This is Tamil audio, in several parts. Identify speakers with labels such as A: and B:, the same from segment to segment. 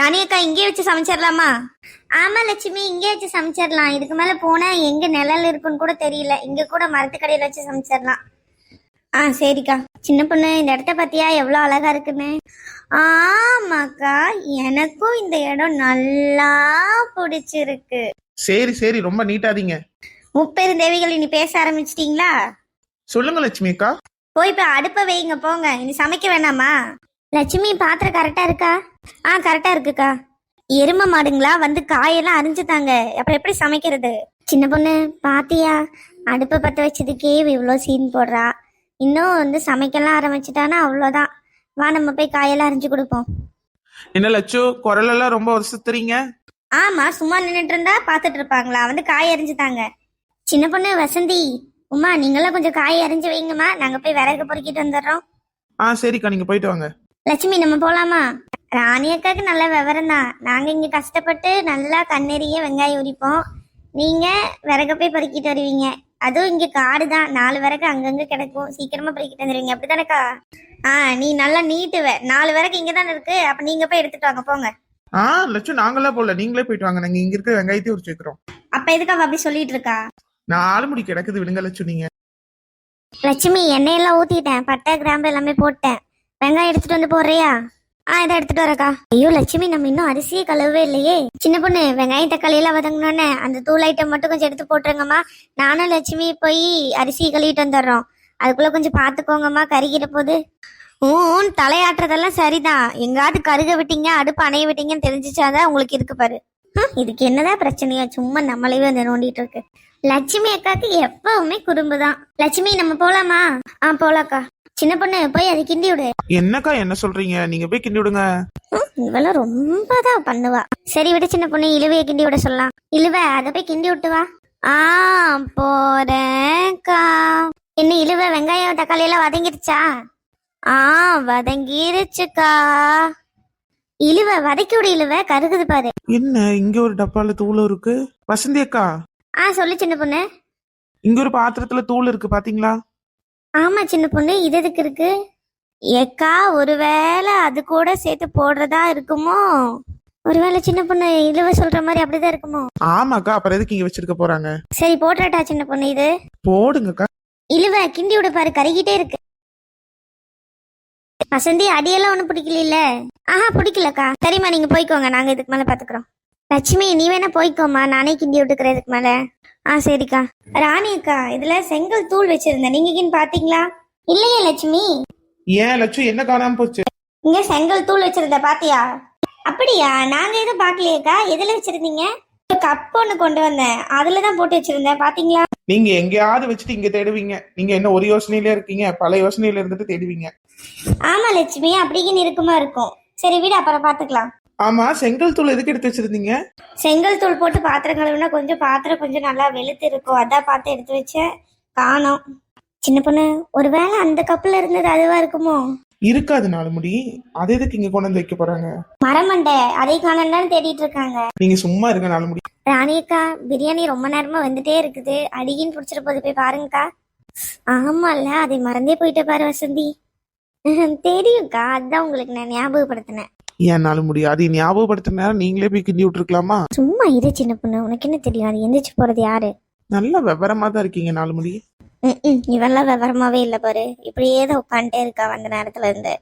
A: ராணி அக்கா இங்கே வச்சு சமைச்சிடலாமா ஆமா லட்சுமி இங்கே வச்சு சமைச்சிடலாம் இதுக்கு மேல போனா எங்க நிழல் இருக்குன்னு கூட தெரியல. இங்க கூட மரத்துக்கடையில வச்சு சமைச்சிடலாம் ஆ சரிக்கா. சின்ன பொண்ணு இந்த இடத்த பத்தியா? எவ்வளோ அழகா இருக்குன்னு. ஆமாக்கா எனக்கும் இந்த இடம் நல்லா பிடிச்சிருக்கு.
B: சரி சரி. ரொம்ப நீட்டாதீங்க.
A: முப்பெருந்தேவிகள் இனி பேச ஆரம்பிச்சிட்டீங்களா?
B: சொல்லுங்க லட்சுமி அக்கா.
A: போய் இப்போ அடுப்பை வைங்க போங்க. இனி சமைக்க வேணாமா? லட்சுமி பாத்திரம் கரெக்டா இருக்கா? ஆ கரெக்டா இருக்குக்கா. எரும மாடுங்களா வந்து காயெல்லாம் அரிஞ்சுதாங்க. அப்புறம் எப்படி சமைக்கிறது? சின்ன பொண்ணு பாத்தியா? அடுப்பை பற்ற வச்சதுக்கே இவ்வளோ சீன் போடுறா. இன்னும் வந்து சமைக்கலாம் ஆரம்பிச்சிட்டானா அவ்வளோதான். வா நம்ம போய் காயெல்லாம் அரிஞ்சு கொடுப்போம்.
B: என்ன லட்சு குரல் எல்லாம் ரொம்ப வசத்துறீங்க
A: ஆமா சும்மா நின்றுட்டு இருந்தா பார்த்துட்டு இருப்பாங்களா? வந்து காய் அரிஞ்சுதாங்க. சின்ன பொண்ணு வசந்தி உமா நீங்களாம் கொஞ்சம் காய் அரிஞ்சு வைங்கம்மா. நாங்க போய் விறகு பொறுக்கிட்டு வந்துடுறோம்.
B: ஆ சரிக்கா நீங்க போயிட்டு வாங்க.
A: லட்சுமி நம்ம போலாமா? ராணி அக்காக்கு நல்ல விவரம் தான் நாங்க இங்க கஷ்டப்பட்டு நல்லா கண்ணெறிய வெங்காயம் உரிப்போம். நீங்க விறக போய் பறிக்கிட்டு வருவீங்க. அதுவும் இங்க காடு தான் நாலு விறகு அங்கங்க கிடக்கும். சீக்கிரமா பறிக்கிட்டு வந்துருவீங்க. அப்படித்தானக்கா? ஆ நீ நல்லா நீட்டுவ நாலு விறகு இங்க தானே இருக்கு. அப்ப நீங்க போய் எடுத்துட்டு வாங்க. போங்க.
B: ஆ லட்சு நாங்களே போல நீங்களே போயிட்டு வாங்க. நாங்க இங்க இருக்க வெங்காயத்தையும் உரிச்சு வைக்கிறோம்.
A: அப்ப எதுக்கு அவ அப்படி சொல்லிட்டு இருக்கா?
B: நாலு முடி கிடக்குது. விடுங்க லட்சு நீங்க.
A: லட்சுமி எண்ணெயெல்லாம் ஊத்திட்டேன். பட்டை கிராம்பு எல்லாமே போட்டேன். வெங்காயம் எடுத்துட்டு வந்து போடுறியா? ஆ இதை எடுத்துட்டு வரக்கா ஐயோ லட்சுமி நம்ம இன்னும் அரிசியே கழுவவே இல்லையே. சின்ன பொண்ணு வெங்காயம் தக்காளி எல்லாம் அந்த தூள் ஐட்டம் மட்டும் கொஞ்சம் எடுத்து போட்டுருங்கம்மா. நானும் லட்சுமி போய் அரிசி கழுவிட்டு வந்துடுறோம். அதுக்குள்ள கொஞ்சம் பார்த்துக்கோங்கம்மா கருகிற போது. ஊன் தலையாட்டுறதெல்லாம் சரிதான். எங்காவது கருக விட்டீங்க அடுப்பு அணைய விட்டீங்கன்னு தெரிஞ்சிச்சாதான் உங்களுக்கு இருக்கு பாரு. இதுக்கு என்னதான் பிரச்சனையா சும்மா நம்மளையே வந்து நோண்டிட்டு இருக்கு. லட்சுமி அக்காக்கு எப்பவுமே குறும்பு தான் லட்சுமி நம்ம போலாமா? ஆ போலாக்கா. சின்ன பொண்ணு போய் அதை கிண்டி விடு.
B: என்னக்கா என்ன சொல்றீங்க? நீங்க போய் கிண்டி விடுங்க.
A: இவெல்லாம் ரொம்ப தான் பண்ணுவா. சரி விட சின்ன பொண்ணு இழுவைய கிண்டி விட சொல்லலாம். இழுவ அதை போய் கிண்டி விட்டு வா. ஆ போறேன்க்கா. என்ன இழுவ வெங்காயம் தக்காளி எல்லாம் வதங்கிருச்சா? ஆ வதங்கிருச்சுக்கா. இழுவ வதக்கி விடு இழுவ. கருகுது பாரு.
B: என்ன இங்க ஒரு டப்பால தூள் இருக்கு? வசந்தி அக்கா.
A: ஆ சொல்லு சின்ன பொண்ணு.
B: இங்க ஒரு பாத்திரத்துல தூள் இருக்கு பாத்தீங்களா?
A: ஆமா சின்ன பொண்ணு இது எதுக்கு இருக்கு? ஏக்கா ஒருவேளை அது கூட சேர்த்து போடுறதா இருக்குமோ? ஒருவேளை சின்ன பொண்ணு இழுவ சொல்ற மாதிரி அப்படிதான் இருக்குமோ?
B: ஆமாக்கா அப்புறம் எதுக்கு இங்க வச்சிருக்க போறாங்க?
A: சரி போட்டுறட்டா சின்ன பொண்ணு இது.
B: போடுங்கக்கா.
A: இழுவ கிண்டி விட பாரு கருகிட்டே இருக்கு. வசந்தி அடியெல்லாம் ஒண்ணும் பிடிக்கல ஆஹா பிடிக்கலக்கா. சரிம்மா நீங்க போய்க்கோங்க நாங்க இதுக்கு மேல பாத்துக்கிறோம். லட்சுமி நீ வேணா போய்க்கோமா நானே கிண்டி விட்டுக்கிறேன் இதுக்கு மேல. ஆ சரிக்கா. ராணி அக்கா இதுல செங்கல் தூள் வச்சிருந்தேன். நீங்க கின்னு பாத்தீங்களா? இல்லையே லட்சுமி.
B: ஏன் லட்சு என்ன காணாம போச்சு?
A: இங்க செங்கல் தூள் வச்சிருந்த பாத்தியா? அப்படியா? நாங்க எதுவும் பாக்கலையேக்கா எதுல வச்சிருந்தீங்க? கப் ஒண்ணு கொண்டு வந்தேன். அதுல தான் போட்டு வச்சிருந்தேன் பாத்தீங்களா?
B: நீங்க எங்கேயாவது வச்சுட்டு இங்க தேடுவீங்க. நீங்க என்ன ஒரு யோசனையில இருக்கீங்க? பல யோசனையில இருந்துட்டு தேடுவீங்க.
A: ஆமா லட்சுமி. அப்படிக்கு இருக்குமா இருக்கும். சரி விடு அப்புறம் பாத்துக்கலாம்.
B: ஆமா செங்கல் தூள் எதுக்கு எடுத்து வச்சிருந்தீங்க?
A: செங்கல் தூள் போட்டு பாத்திரம் கழுவுனா கொஞ்சம் பாத்திரம் கொஞ்சம் நல்லா வெளுத்து இருக்கும். அதான் பார்த்து எடுத்து வச்சேன். காணோம். சின்ன பொண்ணு ஒருவேளை அந்த கப்புல இருந்தது அதுவா இருக்குமோ?
B: இருக்காது நாலு முடி அது எதுக்கு இங்க கொண்டு வந்து வைக்க போறாங்க?
A: மரமண்டை. அதை காணோம்னு தேடிட்டு இருக்காங்க.
B: நீங்க சும்மா இருங்க நாலு முடி
A: ராணியக்கா பிரியாணி ரொம்ப நேரமா வந்துட்டே இருக்குது. அடிகின்னு பிடிச்சிட்டு போது போய் பாருங்கக்கா. ஆமால்ல அதை மறந்தே போயிட்ட பாரு வசந்தி. தெரியும்க்கா. அதுதான் உங்களுக்கு நான் ஞாபகப்படுத்தினேன்.
B: ஏன் நாலு முடி அதை ஞாபகப்படுத்தின நேரம் நீங்களே போய் கிண்டி விட்டுருக்கலாமா?
A: சும்மா இரு சின்ன பொண்ணு. உனக்கு என்ன தெரியும்? அது எந்திரிச்சு போறது யாரு?
B: நல்ல விவரமா தான் இருக்கீங்க நாலு முடி
A: ம்ம். இவெல்லாம் விவரமாவே இல்ல பாரு. இப்படியே தான் உட்காந்துட்டே இருக்கா வந்த நேரத்துல இருந்து.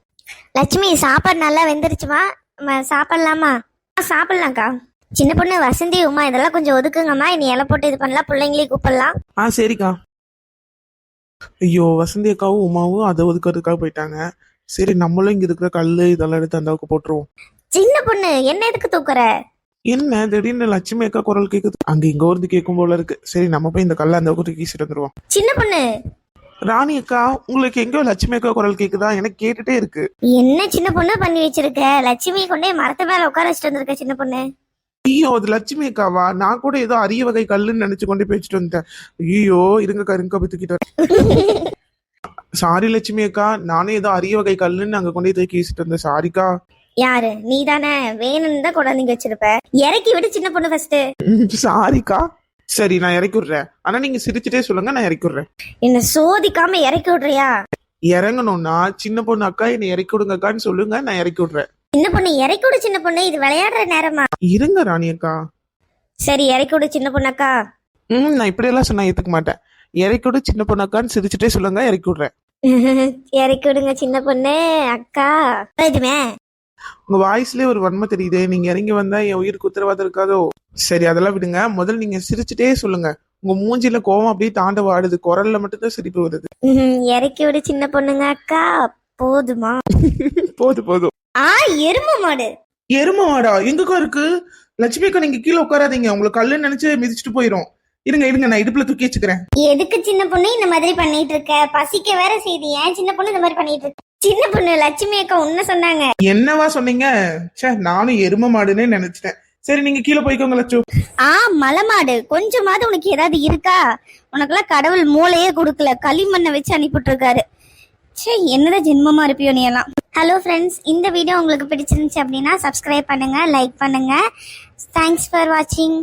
A: லட்சுமி சாப்பாடு நல்லா வெந்துருச்சுமா ம- சாப்பிடலாமா? சாப்பிடலாம்க்கா. சின்ன பொண்ணு வசந்தி உமா இதெல்லாம் கொஞ்சம் ஒதுக்குங்கம்மா. இனி இலை போட்டு இது பண்ணலாம் பிள்ளைங்களையும் கூப்பிடலாம்.
B: ஆ சரிக்கா. ஐயோ வசந்தி அக்காவும் உமாவும் அதை ஒதுக்கிறதுக்காக போயிட்டாங்க. சரி நம்மளும் இங்க இருக்கிற கல்லு இதெல்லாம் எடுத்து அந்த அளவுக்கு போட்டுருவோம்.
A: சின்ன பொண்ணு என்ன எதுக்கு தூக்குற?
B: என்ன? திடீர்னு லட்சுமி அக்கா குரல் கேக்குது. அங்க இங்க ஒரு கேட்கும் போல இருக்கு. சரி நம்ம போய் இந்த கல்ல அந்த அளவுக்கு கீசிட்டு வந்துருவோம்.
A: சின்ன பொண்ணு.
B: ராணி அக்கா உங்களுக்கு எங்கேயோ லட்சுமி அக்கா குரல் கேக்குதா? எனக்கு கேட்டுட்டே இருக்கு.
A: என்ன சின்ன பொண்ணு பண்ணி வச்சிருக்க? லட்சுமி கொண்டே மரத்து மேல உட்கார வச்சுட்டு வந்திருக்க சின்ன பொண்ணு.
B: ஐயோ அது லட்சுமி அக்காவா? நான் கூட ஏதோ அரிய வகை கல்லுன்னு நினைச்சு கொண்டு போய் வச்சுட்டு வந்துட்டேன். ஐயோ இருங்கக்கா இருங்கக்கா போய் தூக்கிட்டு வரேன். சாரி லட்சுமி அக்கா நானே ஏதோ அரிய வகை கல்லுன்னு அங்க கொண்டு தூக்கி வச்சுட்டு வந்தேன் சாரிக்கா.
A: யாரு? நீ தானே வேணும்னு தான் கொண்டாந்து வச்சிருப்ப. இறக்கி விடு சின்ன பொண்ணு ஃபர்ஸ்ட்
B: சாரிக்கா. சரி நான் இறக்கி விடுறேன். ஆனா நீங்க சிரிச்சுட்டே சொல்லுங்க நான் இறக்கி விடுறேன்.
A: என்ன சோதிக்காம இறக்கி விடுறியா?
B: இறங்கணும்னா சின்ன பொண்ணு அக்கா என்னை இறக்கி விடுங்க அக்கான்னு சொல்லுங்க நான் இறக்கி விடுறேன்.
A: சின்ன பொண்ணு இறக்கி விடு சின்ன பொண்ணு. இது விளையாடுற நேரமா?
B: இருங்க ராணி அக்கா.
A: சரி இறக்கி விடு சின்ன பொண்ணக்கா
B: ம் நான் இப்படியெல்லாம் சொன்னா ஏத்துக்க மாட்டேன். இறக்கி விடு சின்ன பொண்ணாக்கான்னு சிரிச்சுட்டே சொல்லுங்க இறக்கி விடுறேன்.
A: இறக்கி விடுங்க சின்ன பொண்ணு அக்கா. இதுமே
B: உங்க வாய்ஸ்லயே ஒரு வன்மை தெரியுது. நீங்க இறங்கி வந்தா என் உயிருக்கு உத்தரவாதம் இருக்காதோ? சரி அதெல்லாம் விடுங்க. முதல்ல நீங்க சிரிச்சுட்டே சொல்லுங்க. உங்க மூஞ்சில கோவம் அப்படியே தாண்டவ ஆடுது குரல்ல மட்டும்தான் சிரிப்பு வருது.
A: இறக்கி விடு சின்ன பொண்ணுங்க அக்கா. போதுமா?
B: போதும் போதும்.
A: ஆ எரும மாடு.
B: எரும மாடா? எங்கக்கா இருக்கு? லட்சுமி அக்கா நீங்க கீழே உட்காராதீங்க. உங்களுக்கு கல்லுன்னு நினைச்சு மிதிச்சிட்டு போயிரும். இருங்க இருங்க நான் இடுப்புல தூக்கி வச்சுக்கிறேன்.
A: எதுக்கு சின்ன பொண்ணு இந்த மாதிரி பண்ணிட்டு இருக்க? பசிக்க வேற செய்தி. ஏன் சின்ன பொண்ணு இந்த மாதிரி பண்ணிட்டு இருக்க? சின்ன பொண்ணு லட்சுமி அக்கா உன்ன சொன்னாங்க.
B: என்னவா சொன்னீங்க? ச்சே நானும் எரும மாடுன்னே நினைச்சிட்டேன். சரி நீங்க கீழே போய்க்கோங்க லட்சு.
A: ஆ மலைமாடு கொஞ்சமாவது உனக்கு ஏதாவது இருக்கா? உனக்கெல்லாம் கடவுள் மூளையே கொடுக்கல. களிமண்ணை வச்சு அனுப்பிட்டு இருக்காரு சே என்னதான் ஜென்மமா இருப்பியோ நீ எல்லாம்? ஹலோ ஃப்ரெண்ட்ஸ் இந்த வீடியோ உங்களுக்கு பிடிச்சிருந்துச்சு அப்படின்னா சப்ஸ்கிரைப் பண்ணுங்க லைக் பண்ணுங்க. தேங்க்ஸ் ஃபார் வாட்சிங்